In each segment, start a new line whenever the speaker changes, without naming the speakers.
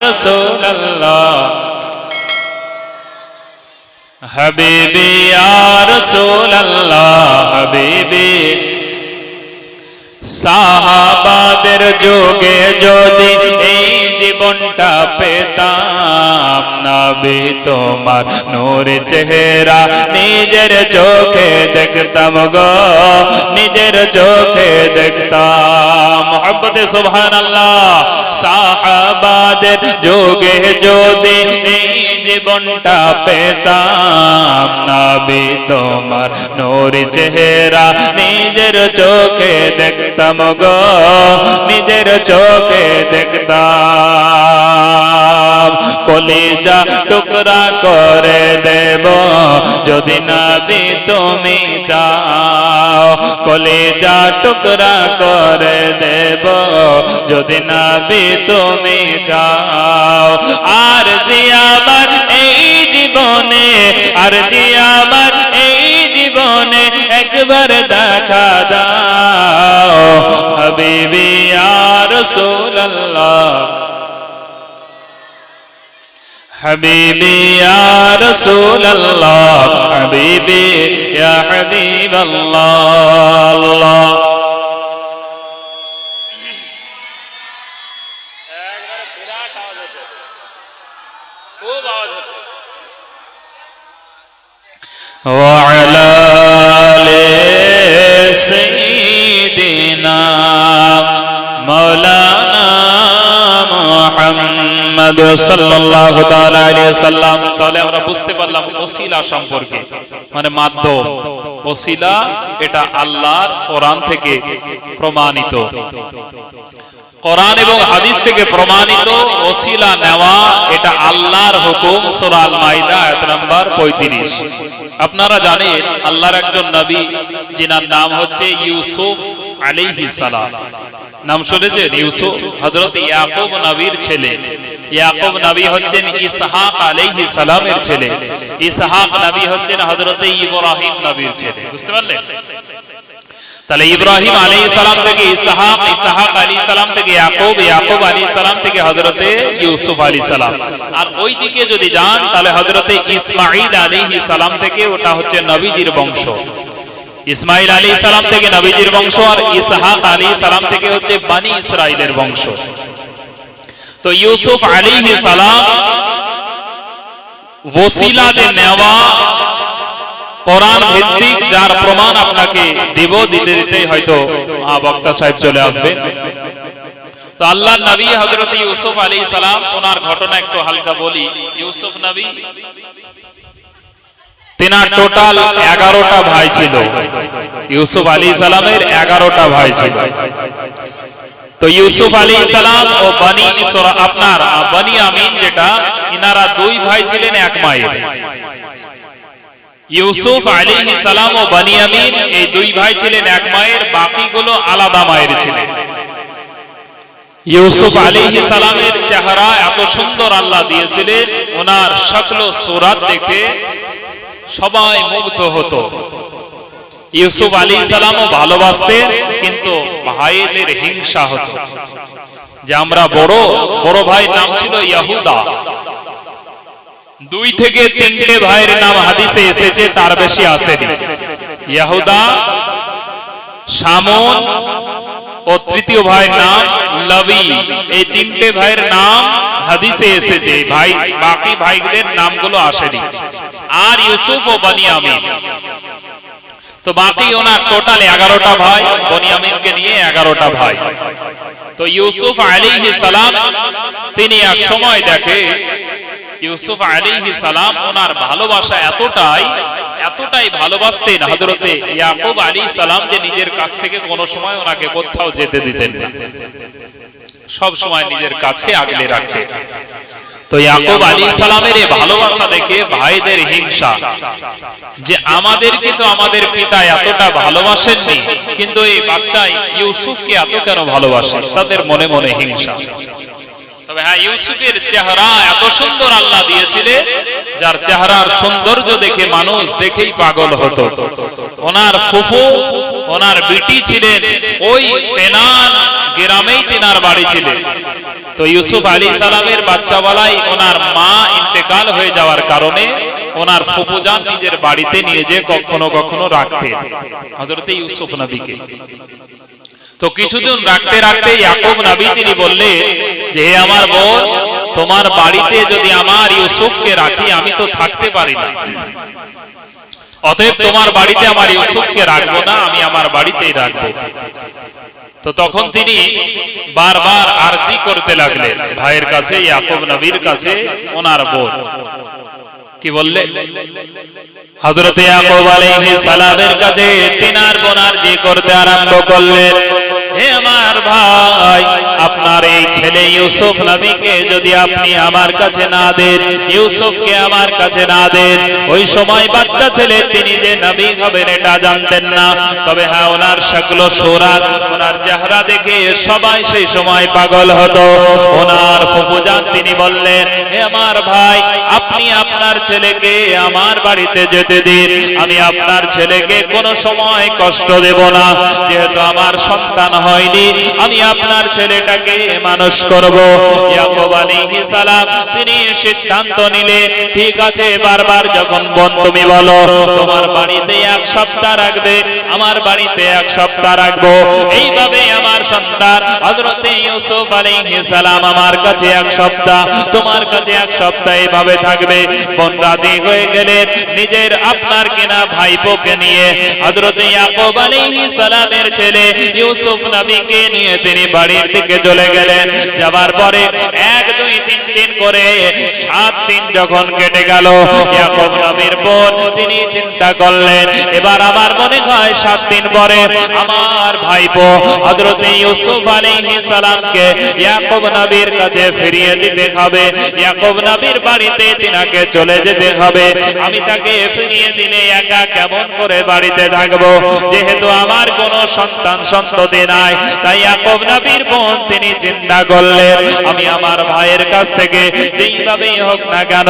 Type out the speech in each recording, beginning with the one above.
رسول اللہ حبیبی یا رسول اللہ حبیبی সাহাবাদের যোগে যদি এই জীবনটা পেতাম, নবী তোমার নূর চেহারা নিজের চোখে দেখতাম গো, নিজের চোখে দেখতাম। মোহাম্মদে সুবহানাল্লাহ। সাহাবাদের যোগে যদি এই জীবনটা পেতাম। নবী তোমার নূর চেহারা নিজের চোখে দেখতাম গো, নিজের চোখে দেখতাম। কলিজা টুকরা করে দেব যদি নবী তুমি চাও। কলিজা টুকরা করে দেব যদি নবী তুমি চাও আর জিয়াবার এই জীবনে আর জিয়াবার এই জীবনে একবার দেখা দাও হাবিবি আর রাসূলুল্লাহ حبيبي يا رسول الله حبيبي يا حبيب الله الله وعلى آل سيدنا مولانا মুহাম্মদ সাল্লাল্লাহু তাআলা আলাইহি সাল্লাম তাহলে আমরা বুঝতে পারলাম ওসিলা সম্পর্কে মানে মাধ্যম ওসিলা এটা আল্লাহর কোরআন থেকে প্রমাণিত কোরআন এবং হাদিস থেকে প্রমাণিত ওসিলা নেওয়া এটা আল্লাহর হুকুম, সূরা আল মাইদা আয়াত নাম্বার 35 আপনারা জানেন, আল্লাহর একজন নবী যিনার নাম হচ্ছে ইউসুফ আলাইহিস সালাম। নাম শুনেছেন ইউসুফ? হযরত ইয়াকুব নবীর ছেলে। ইয়াকুব নবী হচ্ছেন ইসহাক আলাইহিস সালামের ছেলে। ইসহাক নবী হচ্ছেন হযরত ইব্রাহিম নবীর ছেলে। বুঝতে পারলেন? তাহলে ইব্রাহিম আলী সালাম থেকে ইসাহাক ইসাহাক আলী সালাম থেকে ইয়াকুব ইয়াকুব আলী সালাম থেকে হজরতে ইউসুফ আলী সালাম আর ওই দিকে যদি যান, তাহলে হজরতে ইসমাইল আলী সালাম থেকে ওটা হচ্ছে নবীজির বংশ। ইসমাইল আলী সালাম থেকে নবীজির বংশ আর ইসাহাক আলী সালাম থেকে হচ্ছে বানি ইসরাইলের বংশ। তো ইউসুফ আলী সালাম ওসিলা যে নেওয়া কোরআন ভিত্তিক যার প্রমাণ আপনাকে দেব, দিতে দিতে হয়তো বক্তা সাহেব চলে আসবে। তো আল্লাহ নবী হযরত ইউসুফ আলী সালাম, ওনার ঘটনা একটু হালকা বলি। ইউসুফ নবী, তেনার টোটাল এগারোটা ভাই ছিল। ইউসুফ আলী সালামের এগারোটা ভাই ছিল। তো ইউসুফ আলী সালাম ও বানি আপনার বানি আমিন যেটা, ইনারা দুই ভাই ছিলেন, এক মায়ের। ইউসুফ আলী সালাম ও বানিয়ামিন এই দুই ভাই ছিলেন এক মায়ের, বাকিগুলো আলাদা মায়ের ছিলেন। ইউসুফ আলী সালামের চেহারা এত সুন্দর আল্লাহ দিয়েছিলেন, ওনার সকল সুরাত দেখে সবাই মুগ্ধ হতো। ইউসুফ আলী সালামও ভালোবাসতেন, কিন্তু ভাইদের হিংসা হতো। যে আমরা বড় বড় ভাইয়ের নাম ছিল ইয়াহুদা। দুই থেকে তিনটে ভাইয়ের নাম হাদিসে এসেছে, তার বেশি আসেনি। ইয়াহুদা শামন ও তৃতীয় ভাইয়ের নাম লবি এই তিনটে ভাইয়ের নাম হাদিসে এসেছে ভাই, বাকি ভাইদের নামগুলো আসেনি। আর ইউসুফ ও বনিয়ামিন তো বাকি ওনার টোটাল এগারোটা ভাই বনিয়ামিনকে নিয়ে এগারোটা ভাই। তো ইউসুফ আলী সালাম, তিনি এক সময় দেখে ইউসুফ আলাইহি সালাম ওনার ভালোবাসা এতটাই এতটাই ভালোবাসতেন হযরতে ইয়াকুব আলী সালাম যে নিজের কাছ থেকে কোনো সময় ওনাকে কোথাও যেতে দিতেন না। সব সময় নিজের কাছে আগলে রাখতেন। তো ইয়াকুব আলী সালামের এই ভালোবাসা দেখে ভাইদের হিংসা, যে আমাদেরকে তো আমাদের পিতা এতটা ভালোবাসেননি, কিন্তু এই বাচ্চা ইউসুফকে এত কেন ভালোবাসে? তাদের মনে মনে হিংসা। তবে হ্যাঁ ইউসুফের চেহারা এত সুন্দর আল্লাহ দিয়েছিলেন যার চেহারার সৌন্দর্য দেখে মানুষ দেখেই পাগল হতো। ওনার ফুফু ওনার বিটি ছিলেন ওই কেনান গ্রামেই তেনার বাড়ি ছিলেন। তো ইউসুফ আলী সালামের বাচ্চাওয়ালাই ওনার মা ইন্তেকাল হয়ে যাওয়ার কারণে ওনার ফুপুজান নিজের বাড়িতে নিয়ে যে কখনো কখনো রাখতেন। হজরতে ইউসুফ নবীকে। তো কিছুদিন রাখতে রাখতে ইয়াকুব নবী তিনি বললে, যে হে আমার বোন, তোমার বাড়িতে যদি আমার ইউসুফকে রাখি, আমি তো থাকতে পারি না। অতএব তোমার বাড়িতে আমার ইউসুফকে রাখব না, আমি আমার বাড়িতেই রাখব। তো তখন তিনি বারবার আরজি করতে লাগলেন। ভাইয়ের কাছে, ইয়াকুব নবীর কাছে, ওনার বোন। কি বললে? হযরতে ইয়াকুব আলাইহিস সালামের কাছে তিনার বোনার জি করতে আরম্ভ করলেন। হে আমার ভাই, আপনার এই ছেলে ইউসুফ নবীকে যদি আপনি আমার কাছে না দেন, ইউসুফকে আমার কাছে না দেন, ওই সময় বাচ্চা ছেলে তিনি যে নবী হবেন এটা জানতেন না। তবে হ্যাঁ ওনার শাকল সোরাত, ওনার চেহারা দেখে সবাই সেই সময় পাগল হতো। ওনার ফুপুজান তিনি বললেন, হে আমার ভাই, আপনি আপনার ছেলেকে আমার বাড়িতে যেতে দিন। আমি আপনার ছেলেকে কোনো সময় কষ্ট দেব না। যেহেতু আমার সন্তান হয়নি, আমি আপনার ছেলেটাকে মানুষ করব। ইয়াকুব আলাইহিস সালাম, তিনি সিদ্ধান্ত নিলে ঠিক আছে, বারবার যখন বোন তুমি বলো, তোমার বাড়িতে এক সপ্তাহ রাখবে, আমার বাড়িতে এক সপ্তাহ রাখব। এইভাবে আমার সন্তান, হযরতে ইউসুফ আলাইহিস সালাম আমার কাছে এক সপ্তাহ, তোমার কাছে এক সপ্তাহ এভাবে থাকবে। বোন রাজি হয়ে গেলেন, নিজের আপনার কিনা ভাইপোকে নিয়ে। হযরতে ইয়াকুব আলাইহিস সালামের ছেলে ইউসুফ নবীকে নিয়ে তিনি বাড়ির দিকে চলে গেলেন। যাবার পরে এক, দুই, তিন দিন করে সাত দিন যখন কেটে গেল, ইয়াকুব নবীর তিনি চিন্তা করলেন, এবার আমার মনে হয় সাত দিন পরে আমার ভাইপো ইউসুফ সালামকে ইয়াকুব নবীর কাছে ফিরিয়ে দিতে হবে। ইয়াকুব নবীর বাড়িতে তিনাকে চলে যেতে হবে। আমি তাকে ফিরিয়ে দিলে একা কেমন করে বাড়িতে থাকব? যেহেতু আমার কোনো সন্তান সন্ততি নাই। তাই ইয়াকুব নবীর বোন, তিনি চিন্তা করলেন। আমি আমার ভাইয়ের কাছ থেকে যেইভাবেই হোক না কেন,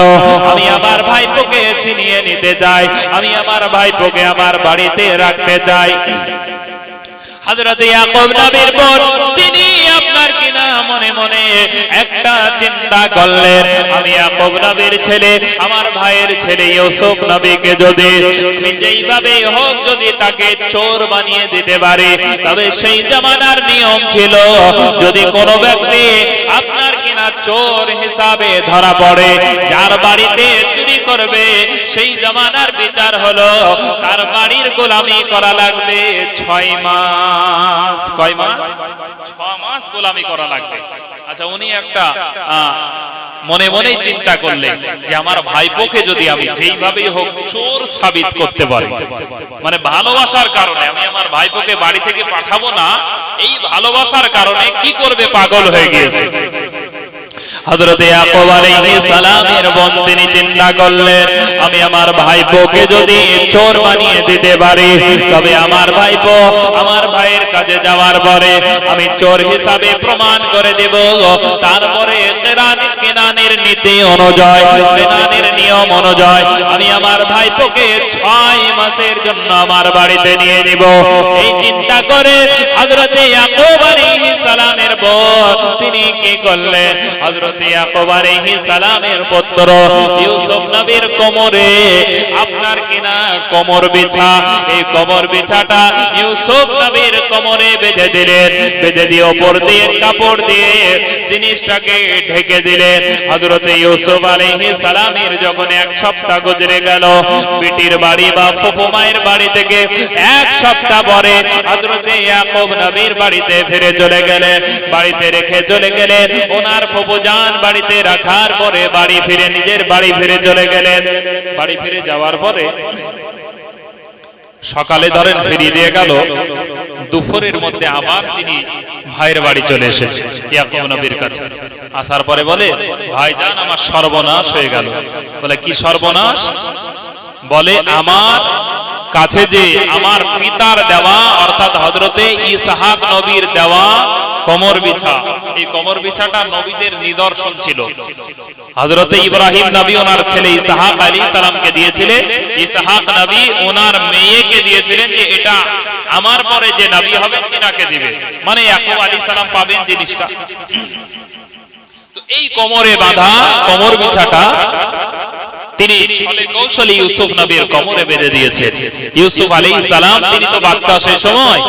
আমি আমার ভাইপোকে ছিনিয়ে নিতে চাই। আমি আমার ভাইপোকে আমার বাড়িতে রাখতে চাই। হযরত ইয়াকুব নবীর বোন একটা চিন্তা করলেন, আমি ইয়াকুব নবীর ছেলে, আমার ভাইয়ের ছেলে ইউসুফ নবীকে যদি আমি যেইভাবে হোক যদি তাকে চোর বানিয়ে দিতে পারি, তবে সেই জামানার নিয়ম ছিল, যদি কোনো ব্যক্তি আপনার কিনা চোর হিসাবে ধরা পড়ে। যার বাড়িতে চুরি করবে, সেই জামানার বিচার হলো, তার বাড়ির গোলামি করা লাগবে ছয় মাস। কয় মাস? ছ মাস গোলামি করা লাগবে। আচ্ছা উনি একটা মনে মনেই চিন্তা করলেন যে আমার ভাইপোকে যদি আমি যেইভাবেই হোক চোর সাবিত করতে পারি। মানে ভালোবাসার কারণে আমি আমার ভাইপোকে বাড়ি থেকে পাঠাবো না, এই ভালোবাসার কারণে কি করবে পাগল হয়ে গিয়েছে। হযরত ইয়াকুব আলাইহিস সালামের বোন তিনি চিন্তা করলেন, আমি আমার ভাইপোকে যদি চোর বানিয়ে দিতে পারি, তবে আমার ভাইপো আমার ভাইয়ের কাছে যাওয়ার পরে আমি চোর হিসাবে প্রমাণ করে দেব। তারপরে কেনানের নীতি অনুযায়ী, কেনানের নিয়ম অনুযায়ী আমি আমার ভাইপোকে ছয় মাসের জন্য আমার বাড়িতে নিয়ে নিব। এই চিন্তা করে হযরত ইয়াকুব আলাইহিস সালামের বোন তিনি কি করলেন? হযরত ঢেকে দিলেন। ইউসুফ সালামের যখন এক সপ্তাহ গুজরে গেল বিটির বাড়ি বা ফুফু মায়ের বাড়ি থেকে এক সপ্তাহ পরে হযরত নবীর বাড়িতে ফিরে চলে গেলেন। বাড়িতে রেখে চলে গেলেন। ওনার ফুফু জান বাড়িতে রাখার পরে বাড়ি ফিরে নিজের বাড়ি ফিরে চলে গেলেন। বাড়ি ফিরে যাওয়ার পরে সকালে ধরেন ফিরিয়ে দিয়ে গেল। দুপুরের মধ্যে আবার তিনি ভাইয়ের বাড়ি চলে এসেছে নবীর কাছে। আসার পরে বলে ভাইজান আমার সর্বনাশ হয়ে গেল। বলে, কি সর্বনাশ? বলে, আমার কাছে যে আমার পিতার দেওয়া, অর্থাৎ হজরতে ইসাহাক নবীর দেওয়া কমর বিছা। এই কমর বিছাটা নবীদের নিদর্শন ছিল। হজরতে ইব্রাহিম নবী ওনার ছেলে ইসাহাক আলী সালামকে দিয়েছিলেন ইসাহাক নবী ওনার মেয়েকে দিয়েছিলেন যে এটা আমার পরে যে নবী হবেন তিনাকে দিবে। মানে ইয়াকুব আলী সালাম পাবেন জিনিসটা। এই কোমরে বাঁধা কোমর বিছাটা তিনি ছলে কৌশলে ইউসুফ নবীর কমরে বেঁধে দিয়েছে ইউসুফ আলাইহিস সালাম, তিনি তো বাচ্চা সেই সময়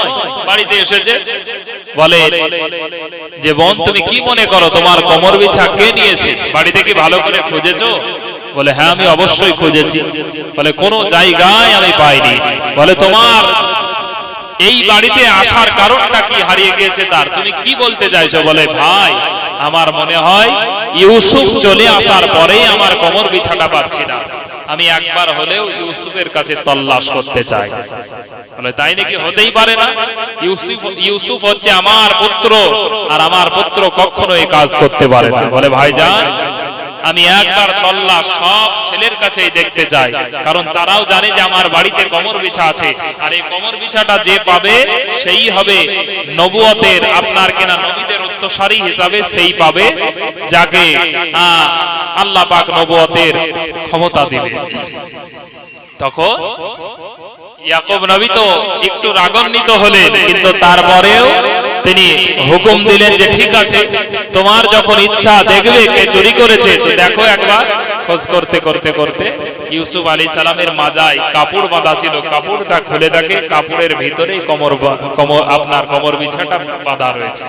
বাড়িতে এসেছে। বলে, যে বোন, তুমি কি মনে করো, তোমার কোমর বিছা কে নিয়েছে? বাড়িতে কি ভালো করে খুঁজেছো? বলে হ্যাঁ আমি অবশ্যই খুঁজেছি। বলে, কোন জায়গায় আমি পাইনি। বলে, তোমার এই বাড়িতে আসার কারণটা কি হারিয়ে গিয়েছে তার? তুমি কি বলতে চাইছো? বলে, ভাই আমার মনে হয় ইউসুফ চলে আসার পরেই আমার কোমর বিছাটা পাচ্ছি না। আমি একবার হলেও ইউসুফের কাছে তল্লাশ করতে চাই। তাই নাকি হতেই পারে না? ইউসুফ ইউসুফ হচ্ছে আমার পুত্র, আর আমার পুত্র কখনো এই কাজ করতে পারে না। বলে, ভাইজান আমি একবার তল্লা সব ছেলের কাছেই দেখতে চাই কারণ তারাও জানে যে আমার বাড়িতে কমর বিছা আছে। আর এই কমর বিছাটা যে পাবে সেই হবে নবুয়তের আপনার কেনা নবীদের উত্তরসারী হিসাবে সেই পাবে যাকে আহ, আল্লাহ পাক নবুয়তের ক্ষমতা দিবে। তখন ইয়াকুব নবী তো একটু রাগান্বিত হলেন কিন্তু তারপরেও তিনি হুকুম দিলেন যে, ঠিক আছে, তোমার যখন ইচ্ছা দেখবে কে চুরি করেছে, দেখো একবার। খোঁজ করতে করতে করতে ইউসুফ আলী সালামের মাজায় কাপড় বাঁধা ছিল। কাপড়টা খুলে দেখে কাপড়ের ভিতরে কমর কমর, আপনার কমর বিছাটা বাঁধা রয়েছে।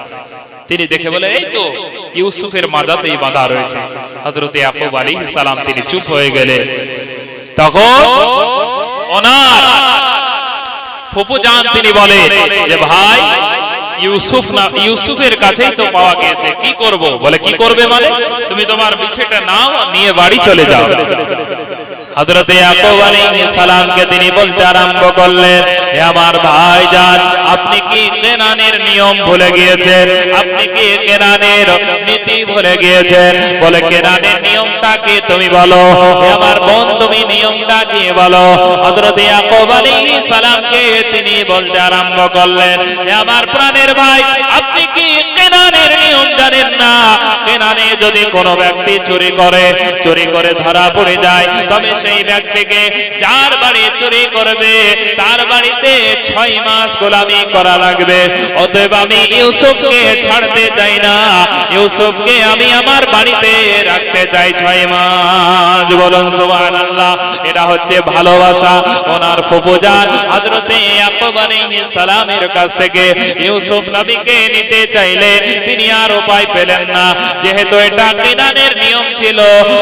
তিনি দেখে বলে, এই তো, ইউসুফের মাজাতেই বাঁধা রয়েছে। হজরত ইয়াকুব আলী সালাম তিনি চুপ হয়ে গেলেন। তখন ওনার ফুপু জান তিনি বলেন যে, ভাই ইউসুফ না, ইউসুফের কাছেই তো পাওয়া গিয়েছে। কি করব? বলে, কি করবে মানে? তুমি তোমার বিছেটা নাও, নিয়ে বাড়ি চলে যাও। আলাইহিস সালামকে তিনি বলতে আরম্ভ করলেন, হে আমার ভাইজান, আপনি কি কেনানের নিয়ম ভুলে গিয়েছেন? আপনি কি কেনানের নীতি ভুলে গিয়েছেন? বলে, কেনানের নিয়মটা কি তুমি বলো? আমার বোন, তুমি নিয়মটা কি বলো? আলাইহিস সালামকে তিনি বলতে আরম্ভ করলেন আমার প্রাণের ভাই, আপনি কি কেনানের নিয়ম জানেন না। যদি কোনো ব্যক্তি চুরি করে চুরি করে ধরা পড়ে যায়, তবে সেই ব্যক্তিকে যার বাড়ি চুরি করবে, তার বাড়িতে ছয় মাস গোলামি করা লাগবে। অতএব আমি ইউসুফকে ছাড়তে চাই না। ইউসুফকে আমি আমার বাড়িতে রাখতে চাই ছয় মাস। বলুন সুবহানাল্লাহ, এটা হচ্ছে ভালোবাসা। ওনার হযরতে ইয়াকুব আলাইহিস সালামের কাছ থেকে ইউসুফ নবীকে নিতে চাইলেন তিনি আর উপায় পেলেন না। যেহেতু এটা কিনানের নিয়ম ছিল,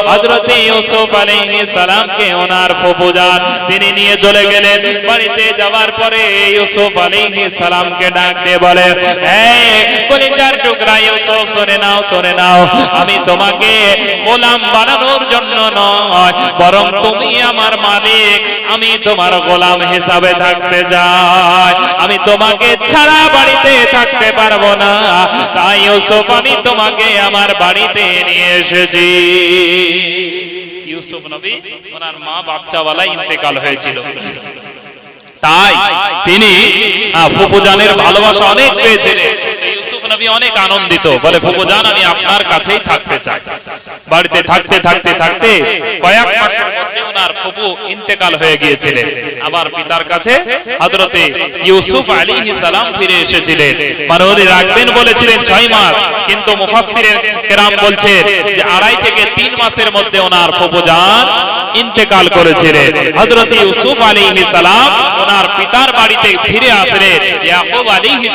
হযরতে ইউসুফ আলাইহিস সালামকে ওনার ফুফুজান তিনি নিয়ে চলে গেলেন। বাড়িতে যাওয়ার পরে ইউসুফ আলাইহিস সালামকে ডাক দিয়ে বলে কলিজার টুকরা ইউসুফ নাও নাও। আমি তোমাকে গোলাম বানানোর জন্য নয়, বরং তুমি আমার মালিক। আমি তোমার গোলাম হিসাবে থাকতে যাই আমি তোমাকে ছাড়া বাড়িতে থাকতে পারব না। তাই ইউসুফ, আমি তোমাকে আমার বাড়িতে নিয়ে এসেছি। ইউসুফ নবী, ওনার মা বাচ্চাওয়ালা ইন্তেকাল হয়েছিল। তাই তিনি ফুপুজানের ভালোবাসা অনেক পেয়েছিলেন। ইউসুফ নবী অনেক আনন্দিত। বলে ফুপুজান আমি আপনার কাছেই থাকতে চাই। বাড়িতে থাকতে থাকতে থাকতে কয়েক মাসের মধ্যে ওনার ফুপু ইন্তেকাল হয়ে গিয়েছিলেন। আবার পিতার কাছে ইউসুফ আলাইহিস সালাম ফিরে এসেছিলেন। মানে উনি রাখবেন বলেছিলেন মাস, কিন্তু কেরাম যে আড়াই থেকে মাসের মধ্যে ওনার ইন্তেকাল করেছিলেন। ইউসুফ সালাম ওনার পিতার বাড়িতে ফিরে আসলেন, ইয়াকুব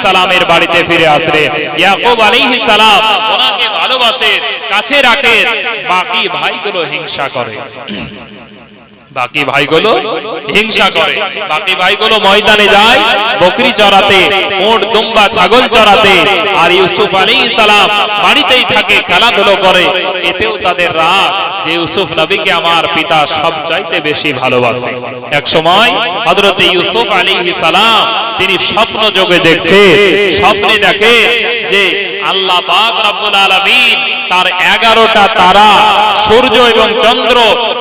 সালামের বাড়িতে ফিরে আসলেন। ইয়াকুব আলাইহিস সালাম ওনাকে ভালোবাসেন কাছে রাখেন বাকি ভাইগুলো হিংসা করে। বাকি ভাইগুলো হিংসা করে। বাকি ভাইগুলো ময়দানে যায় বকরি চড়াতে উট দুম্বা ছাগল চড়াতে। আর ইউসুফ আলাইহিস সালাম বাড়িতেই থাকে খেলাধুলো করে। এতেও তাদের রাগ যে ইউসুফ নবীকে আমার পিতা সবচাইতে বেশি ভালোবাসে। এক সময় হযরত ইউসুফ আলাইহিস সালাম তিনি স্বপ্ন যোগে দেখছে স্বপ্নে দেখে যে আল্লাহ তার 11টা তারা, সূর্য এবং চন্দ্র,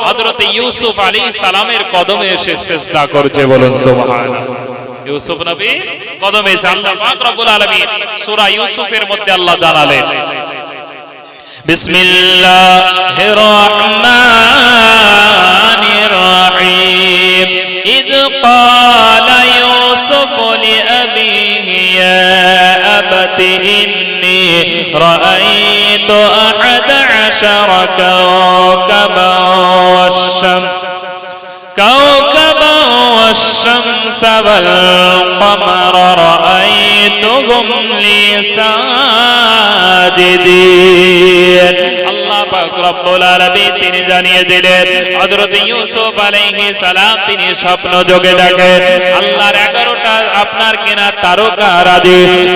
হযরত ইউসুফ আলী সালামের কদমে এসে চেষ্টা করছে, বলুন সুবহানাল্লাহ। ইউসুফ নবী, কদমে আল্লাহ পাক রব্বুল আলামিন ইউসুফের মধ্যে আল্লাহ জানালেন بسم الله الرحمن الرحيم إذ قال رأيت أحد عشر كوكبا والشمس. كوكبا والشمس والقمر গুম তিনি জানিয়ে দিলেন ইউসুফ সালাম তিনি স্বপ্ন যোগে দেখেন, আল্লাহর 11টা আপনার কেনা তারকা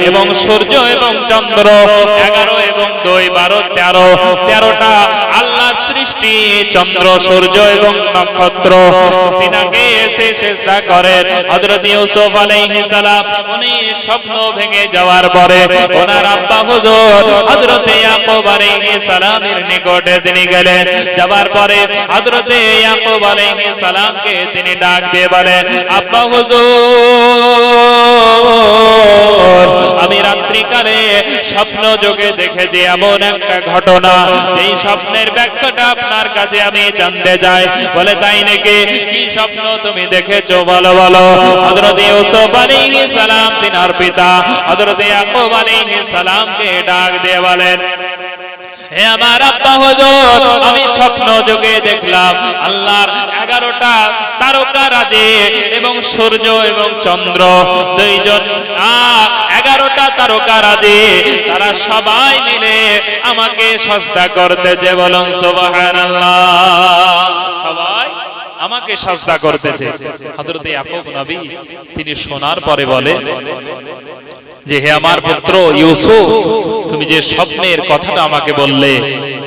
এবং সূর্য এবং চন্দ্র 11 এবং 2 12 13 13টা আল্লাহ সৃষ্টি, চন্দ্র, সূর্য এবং নক্ষত্র। এসে চেষ্টা করেন। হযরত ইউসুফ আলাইহিস সালাম, উনি স্বপ্ন ভেঙে যাওয়ার পরে ওনার আব্বা হুজুর হযরতে ইয়াকুব আলাইহিস সালামের নিকটে তিনি গেলেন। যাওয়ার পরে হযরতে ইয়াকুব আলাইহিস সালামকে তিনি ডাক দিয়ে বলেন, আব্বা হুজুর আমি রাত্রিকালে স্বপ্ন যোগে দেখেছি এমন একটা ঘটনা। এই স্বপ্নের ব্যাখ্যাটা আপনার কাছে আমি জানতে যাই বলে তাই নাকি? কি স্বপ্ন তুমি দেখেছ? বলো বলো। হযরত ইউসুফ আলাইহিস সালাম, তিনার পিতা। হযরত ইয়াকুব আলাইহিস সালামকে ডাক দিয়ে বলেন হে আমার আব্বা হুজুর, আমি স্বপ্ন যোগে দেখলাম আল্লাহর এগারোটা তারকা রাজে এবং সূর্য এবং চন্দ্র দুইজন। এগারোটা তারকা রাজে, তারা সবাই মিলে আমাকে সস্তা করতেছে বলুন সুবহানাল্লাহ। সবাই আমাকে সাজদা করতেছে। হযরত ইয়াকুব নবী, তিনি শোনার পরে বলে যে হে আমার পুত্র, ইউসুফ, তুমি যে স্বপ্নের কথাটা আমাকে বললে,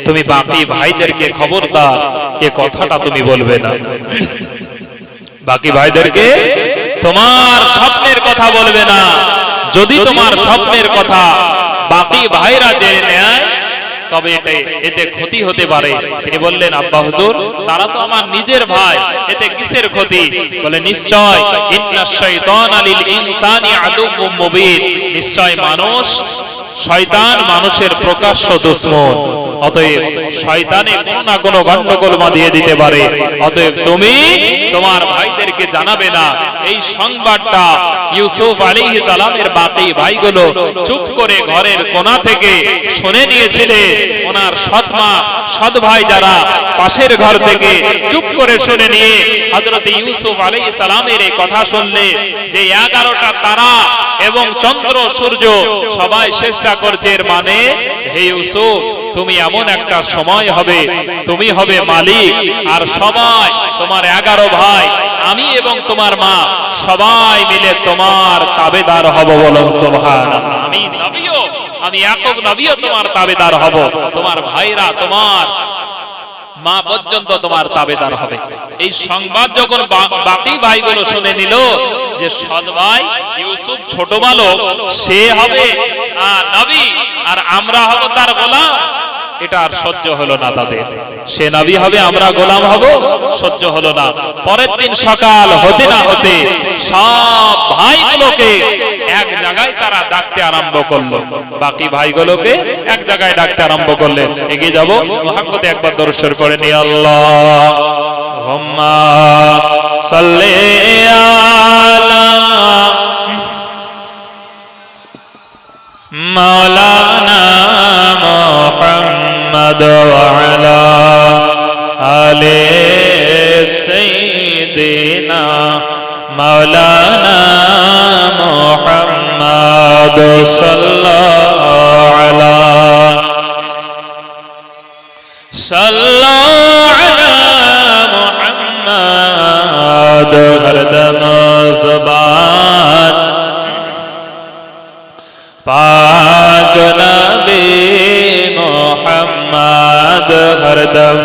তুমি বাকি ভাইদেরকে খবর দাও এ কথাটা তুমি বলবে না। বাকি ভাইদেরকে তোমার স্বপ্নের কথা বলবে না। যদি তোমার স্বপ্নের কথা বাকি ভাইরা জেনে নেয় তবে এতে এতে ক্ষতি হতে পারে। তিনি বললেন, আব্বা হুজুর, তারা তো আমার নিজের ভাই, এতে কিসের ক্ষতি? বলে, নিশ্চয় ইন্না শয়তান আলিল ইনসানি আদুউম মুবিন। নিশ্চয় মানুষ শয়তান মানুষের প্রকাশ্য দুশ্মন। অতএব শয়তানে কোনো না কোনো গন্ডগোল বাঁধিয়ে দিতে পারে। অতএব তুমি তোমার ভাইদেরকে জানাবে না। এই সংবাদটা ইউসুফ আলাইহিস সালামের বাকি ভাইগুলো চুপ করে ঘরের কোণা থেকে শুনে নিয়েছিলে। ওনার সৎ মা সৎ ভাই যারা পাশের ঘর থেকে চুপ করে শুনে নিয়ে হযরত ইউসুফ আলাইহিস সালামের এই কথা শুনলে যে 11টা তারা এবং চন্দ্র, সূর্য সবাই চেষ্টা করছে এর মানে হে ইউসুফ, তুমি এমন একটা সময় হবে, তুমি হবে মালিক, আর সবাই তোমার এগারো ভাই, আমি এবং তোমার মা, সবাই মিলে তোমার তাবেদার হব বলুন সুবহান আমি নবীও, আমি ইয়াকুব নবীও তোমার তাবেদার হব, তোমার ভাইরা তোমার মা পর্যন্ত তোমার তাবেদার হবে। এই সংবাদ যখন বাকি ভাইগুলো শুনে নিল যে সৎ ভাই ইউসুফ ছোট বালক, সে হবে আর আমরা হব তার গোলাম। এটা আর সহ্য হলো না তাদের। সে নবী হবে, আমরা গোলাম হব, সহ্য হলো না। পরের দিন সকাল হতে না হতে সব ভাইগুলোকে এক জায়গায় তারা ডাকতে আরম্ভ করল। বাকি ভাইগুলোকে এক জায়গায় ডাকতে আরম্ভ করলেন। এগিয়ে যাব। মহাব্বতে একবার দর্শন করে নি আল্লাহ। সাল্লে محمد وعلى آل سيدنا مولانا محمد صلى على صلى মোহাম্মদ হরদম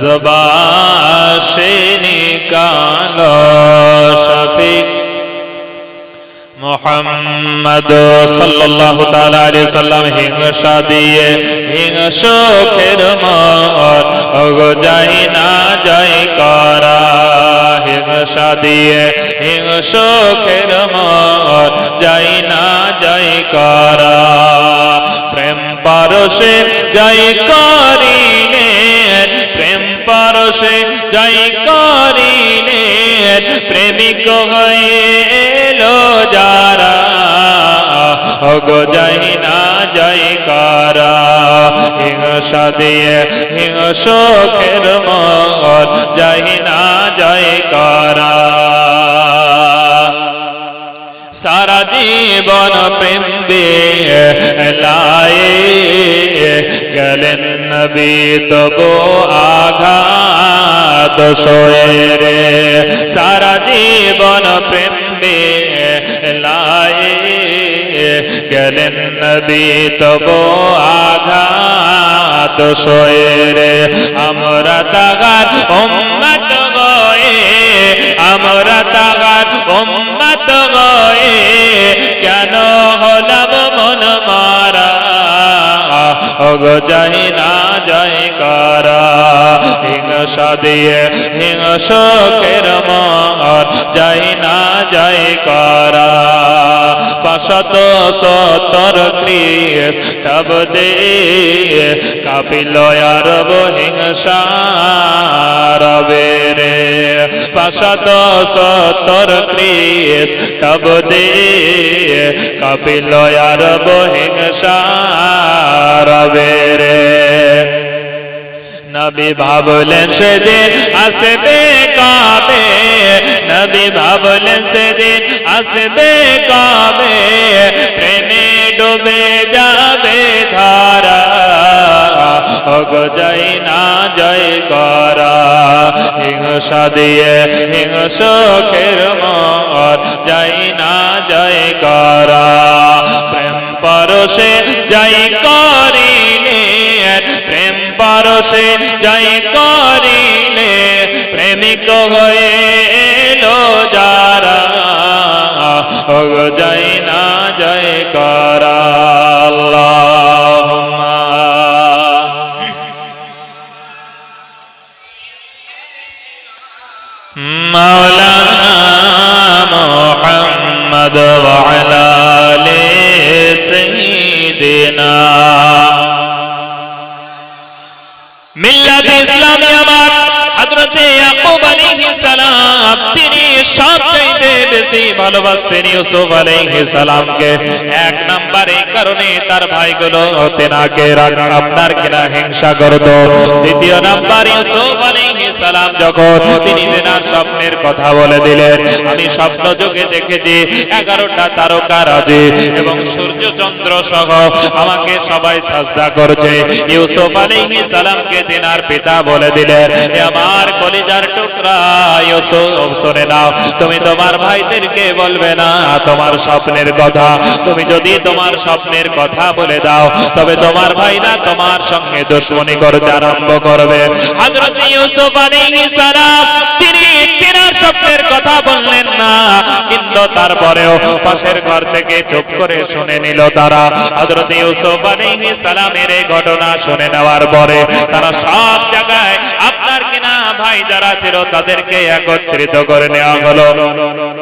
জবাশে নিকালো শফিক মোহাম্মদ সাল্লাল্লাহু তাআলা আলাইহি সাল্লাম হিংসা দিয়ে হিংসুখের মন ওগো যাই না যাই করা হিংসা দিয়ে হিংসুখের মন যাই না যাই করা প্রেম পারসে যাই প্রেম পারসে যাই করিনে প্রেমিক হয়ে এলো যারা। অগো যাই না যাই কারা। হিংসা দিয়ে হিংসুখের মন যাই না, জয় করা। সারা জীবন প্রেম লায়ে গেলেন নবী, তবু আঘাত সয়ে রে। সারা জীবন প্রেম লায়ে গেলেন নবী, তবু আঘাত সয়ে রে। আমরা তাগার উম্মত গয়ে, আমরা তাগার উম্মত গয়ে কেন হলাম অগ যাই না যাই কারা। হিংসা দিয়ে হিংসকের মন যাই না যাই করা। পাশত সতর ক্রিস, তব দে কাপিল আরব হিংসা রবে রে। পাশত সতর ক্রিস, তব দে কাপিল আরব হিংসা রবে রে। নবী ভাবলেন সেদিন আসবে কাবে? নবী ভাবলেন সেদিন আসবে কাবে? প্রেমে ডুবে যাবে ধারা। অগ যাই না জয় করা। হিংসা দিয়ে হিংসুখের মর। যাই না জয় করা। প্রেম পরশে যাই পরশে যাই করিলে প্রেমিক হয়ে এলো যারা অগ যাই না জয় করা আল্লাহুম্মা مولانا محمد وعلى آل سيدنا ইসলামী আমার হযরতে ইয়াকুব আলাইহিস সালাম তিনি সবচাইতে বেশি ভালোবাসতেন ইউসুফ আলাইহিস সালামকে। এক নাম্বার এই কারণে তার ভাইগুলো তেনাকে আপনার কিনা হিংসা করত। দ্বিতীয় নাম্বার ইউসুফ আলাইহিস সালাম যখন তিনি তেনার স্বপ্নের কথা বলে দিলেন, আমি স্বপ্ন যোগে দেখেছি এগারোটা তারকা রাজে এবং সূর্য চন্দ্র সহ আমাকে সবাই সাজদা করছে। ইউসুফ আলাইহিস সালামকে তেনার পিতা বলে দিলেন "হে আমার কলিজার টুকরা, ইউসুফ, শুনে নাও, তুমি তোমার ভাইদেরকে বলবে না, তোমার স্বপ্নের কথা। তুমি যদি তোমার স্বপ্নের কথা বলে দাও, তবে তোমার ভাইরা তোমার সঙ্গে দুশ্মনী করতে আরম্ভ করবে। স্বপ্নের কথা বললেন না, কিন্তু তারপরেও পাশের ঘর থেকে চুপ করে শুনে নিল তারা। হযরত ইউসুফ সালামের এই ঘটনা শুনে নেওয়ার পরে তারা সব জায়গায় আপনার কিনা ভাই যারা ছিল তাদেরকে একত্রিত করে নেওয়া হলো।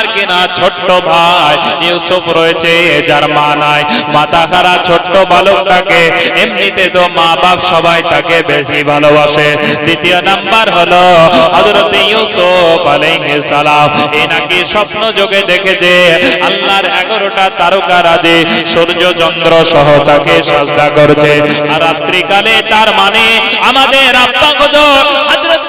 আপনার কিনা ছোট্ট ভাই ইউসুফ রয়েছে, যার মা নাই। মাথা খারা ছোট্ট বালকটাকে, এমনিতে তো মা বাপ সবাই তাকে বেশি ভালোবাসে। দ্বিতীয় নাম্বার হলো হযরত ইউসুফ আলাইহিস সালাম। এই নাকি স্বপ্ন যোগে দেখেছে, আল্লাহর 11টা তারকা রাজে, সূর্য, চন্দ্র সহ তাকে সাজদা করছে। আর রাত্রিকালে তার মানে আমাদের আব্বা হুজুর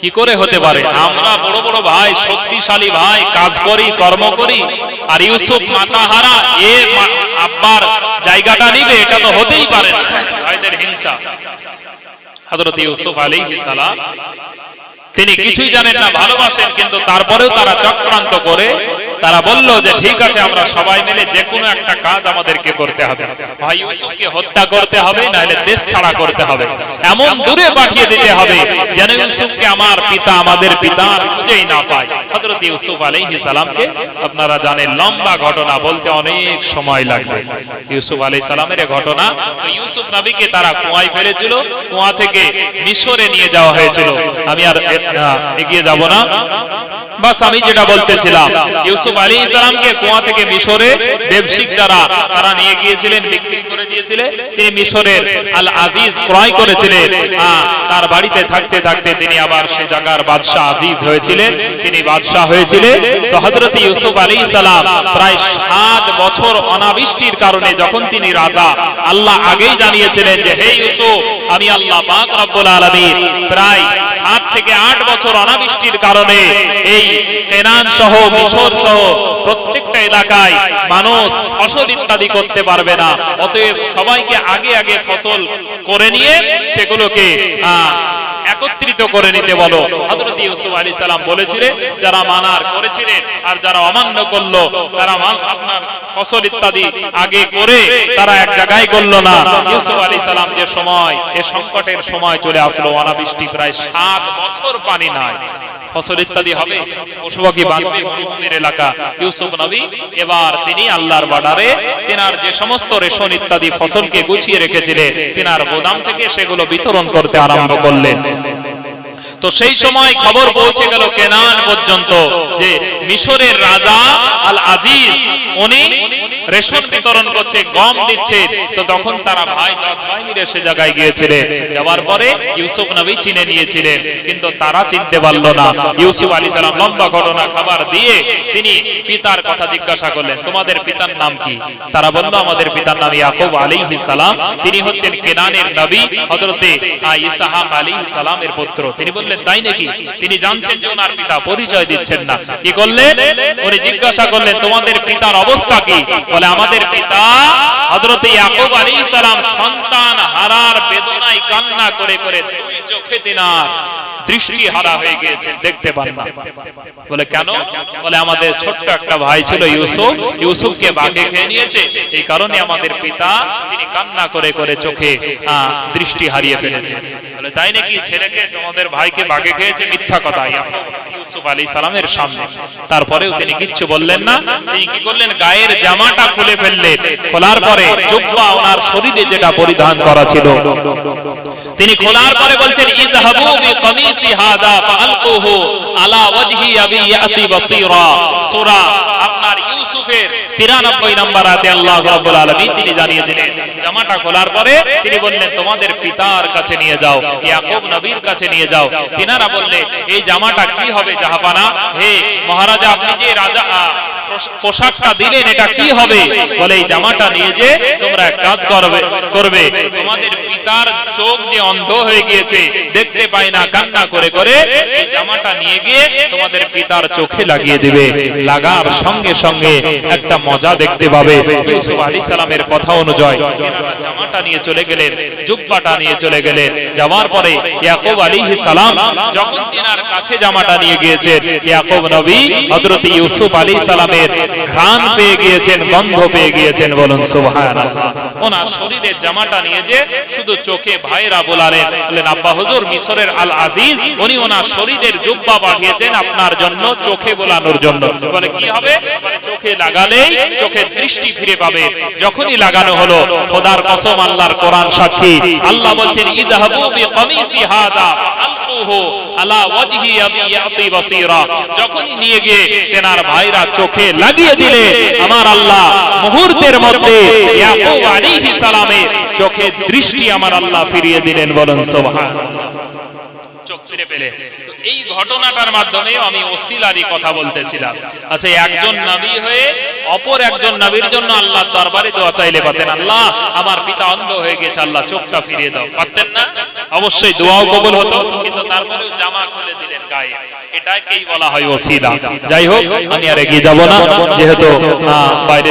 কি করে হতে পারে? আমরা বড় বড় ভাই, শক্তিশালী ভাই, কাজ করি, কর্ম করি। আর ইউসুফ মাতাহারা এ আব্বার জায়গাটা নিবে, এটা তো হতেই পারে না। ভাইদের হিংসা। হযরত ইউসুফ আলাইহিস সালাম, তিনি কিছুই জানেন না, ভালোবাসেন, কিন্তু তারপরেও তারা চক্রান্ত করে তারা বলল যে, ঠিক আছে, আমরা সবাই মিলে যে কোনো একটা কাজ আমাদেরকে করতে হবে। ভাই ইউসুফকে হত্যা করতে হবে, নাহলে দেশ ছাড়া করতে হবে। এমন দূরে পাঠিয়ে দিতে হবে যেন ইউসুফকে আমার পিতা আমাদের পিতা খুঁজেই না পায়। হযরত ইউসুফ আলাইহিস সালামকে আপনারা জানেন, লম্বা ঘটনা বলতে অনেক সময় লাগবে। ইউসুফ আলাইহিস সালামের ঘটনা ইউসুফ নবীকে তারা কুয়ায় ফেলেছিল, কুয়া থেকে মিশরে নিয়ে যাওয়া হয়েছিল। আমি আর এগিয়ে যাব না। বাস আমি যেটা বলতেছিলাম, ইউসুফ আলী ইসলামকে কুয়া থেকে মিশরে ব্যবসিক যারা তারা নিয়ে গিয়েছিলেন বিক্রি করে দিয়েছিলেন তিনি মিশরের আল আজিজ ক্রয় করেছিলেন। আহ, তার বাড়িতে থাকতে থাকতে তিনি আবার সে জায়গার বাদশাহ আজিজ হয়েছিলেন। তিনি বাদশাহ হয়েছিলেন। তো হযরত ইউসুফ আলী ইসলাম প্রায় সাত বছর অনাবৃষ্টির কারণে যখন তিনি রাজা আল্লাহ আগেই জানিয়েছিলেন যে হে ইউসুফ আমি আল্লাহ পাক রব্বুল আলামিন প্রায় থেকে আট বছর অনাবৃষ্টির কারণে এই কেনান সহ, মিশর সহ প্রত্যেকটা এলাকায় মানুষ ফসল ইত্যাদি করতে পারবে না। অতএব সবাইকে আগে আগে ফসল করে নিয়ে সেগুলোকে একত্রিত করে নিতে বলো। হযরত ইউসুফ আলী সালাম বলেছিলেন, যারা মানার করেছিলেন আর যারা অমান্য করল, তারা আপনার ফসল ইত্যাদি আগে করে তারা এক জায়গায় করল না। ইউসুফ আলী সালাম যে সময় এই সংকটের সময় চলে আসলো, অনাবৃষ্টি প্রায় সাত বছর পানি নাই। ফসল ইত্যাদি হবে। বাঁচবে মরুভূমির এলাকা, ইউসুফ নবী। এবার তিনি আল্লাহর বাডারে তেনার যে সমস্ত রেশন ইত্যাদি ফসলকে গুছিয়ে রেখেছিলেন, তেনার গোদাম থেকে সেগুলো বিতরণ করতে আরম্ভ করলেন। তো সেই সময় খবর পৌঁছে গেল কেনান পর্যন্ত যে মিশরের রাজা আল আজিজ উনি রেশন বিতরণ করছে, গম দিচ্ছে। তো তখন তারা ভাই দশ ভাই মিলে সে জায়গায় গিয়েছিলেন। যাওয়ার পরে ইউসুফ নবী চিনে নিয়েছিলেন। কিন্তু তারা চিনতে পারল না। ইউসুফ আলী সালাম লম্বা ঘটনা খাবার দিয়ে তিনি পিতার কথা জিজ্ঞাসা করলেন, তোমাদের পিতার নাম কি? তারা বলল, আমাদের পিতার নাম ইয়াকুব আলাইহিস সালাম। তিনি হচ্ছেন কেনানের নবী, হযরতে ইসহাক আলাইহিস সালামের পুত্র। তিনি বললেন তাই নাকি? তিনি জানছেন যে ওনার পিতা পরিচয় দিচ্ছেন না। কি করলেন? উনি জিজ্ঞাসা করলেন, তোমাদের পিতার অবস্থা কি? বলে, আমাদের পিতা হযরত ইয়াকুব আলাইহিস সালাম সন্তান হারার বেদনায় কান্না করে করে চোখে তিনার দৃষ্টি হারা হয়ে গিয়েছে, দেখতে পান না। বলে, কেন? বলে, আমাদের ছোট্ট একটা ভাই ছিল ইউসুফ। ইউসুফকে বাঘে খেয়ে নিয়েছে। এই কারণে আমাদের পিতা তিনি কান্না করে করে চোখে দৃষ্টি হারিয়ে ফেলেছে। বলে, তাই নাকি ছেলেকে তোমাদের ভাইকে বাঘে খেয়েছে? মিথ্যা কথা। ইউসুফ আলী সালামের সামনে। তারপরেও তিনি কিচ্ছু বললেন না। তিনি কি করলেন? গায়ের জামাটা খুলে ফেললেন। খোলার পরে জুব্বা ওনার শরীরে যেটা পরিধান করা ছিল। তিনি খোলার পরে বলছেন ইযহাবু বিকামিসি হাযা ফালকুহু আলা ওয়াজহি আবি ইয়াতি বাসীরা। সূরা আপনার ইউসুফের 93 নম্বর আয়াতে আল্লাহ রাব্বুল আলামিন তিনি জানিয়ে দিলেন, জামাটা খোলার পরে তিনি বললেন, তোমাদের পিতার কাছে নিয়ে যাও, ইয়াকুব নবীর কাছে নিয়ে যাও। তিনারা বললে এই জামাটা কি হবে জাহাপানা? হে মহারাজা, আপনি যে রাজা পোশাকটা দিলেন, এটা কি হবে? বলে, এই জামাটা নিয়ে যে তোমরা কাজ করবে করবে। তোমাদের পিতার চোখ যে অন্ধ হয়ে গিয়েছে, দেখতে পায় না, কান্না করে করে, এই জামাটা নিয়ে গিয়ে তোমাদের পিতার চোখে লাগিয়ে দিবে। লাগার সঙ্গে সঙ্গে সঙ্গে একটা মজা দেখতে পাবে। ইউসুফ আলী সালামের কথা অনুযায়ী জামাটা নিয়ে চলে গেলেন, জুব্বাটা নিয়ে চলে গেলেন। যাওয়ার পরে ইয়াকুব আলাইহিস সালাম যখন তিনার কাছে জামাটা নিয়ে গিয়েছেন, ইয়াকুব নবী হযরত ইউসুফ আলাইহিস সালামের ঘ্রাণ পেয়ে গিয়েছেন, গন্ধ পেয়ে গিয়েছেন, বলুন সুবহানাল্লাহ। ওনার শরীরের জামাটা নিয়ে যে শুধু চোখে ভাইরা বলালেন, বললেন, আব্বা হুজুর, মিশরের আল আজিজ উনি ওনার শরীরের জুব্বা পাঠিয়েছেন আপনার জন্য, চোখে বোলানোর জন্য। বলে, কি হবে? চোখে লাগালেই চোখের দৃষ্টি ফিরে পাবে। যখনই লাগানো হলো, খোদার কসম আল্লাহর কোরআন সাক্ষী। আল্লাহ বলছেন, ইযহাবু আলা ওয়াজহি ইয়াতি বাসীরা। যখনই নিয়ে গিয়ে তেনার ভাইরা চোখে লাগিয়ে দিলে, আমার আল্লাহ মুহূর্তের মধ্যে ইয়াকুব আলাইহিস চোখে দৃষ্টি আমার আল্লাহ ফিরিয়ে দিলেন বলেন, সুবহানাল্লাহ। চোখ ফিরে পেলে। এই ঘটনাটার মাধ্যমে আমি ওসিলারি কথা বলতেছিলাম। আচ্ছা একজন নবী হয়ে অপর একজন নবীর জন্য আল্লাহ দরবারে দোয়া চাইলে পাতেন আল্লাহ, আমার পিতা অন্ধ হয়ে গেছে, আল্লাহ, চোখটা ফিরিয়ে দাও। পারতেন না? অবশ্যই দোয়াও কবুল হতো, কিন্তু তারপরেও জামা খুলে দিলেন গায়ে। এটাকেই বলা হয় ওসিলা। যাই হোক, আমি আর এগিয়ে যাব না, যেহেতু বাইরে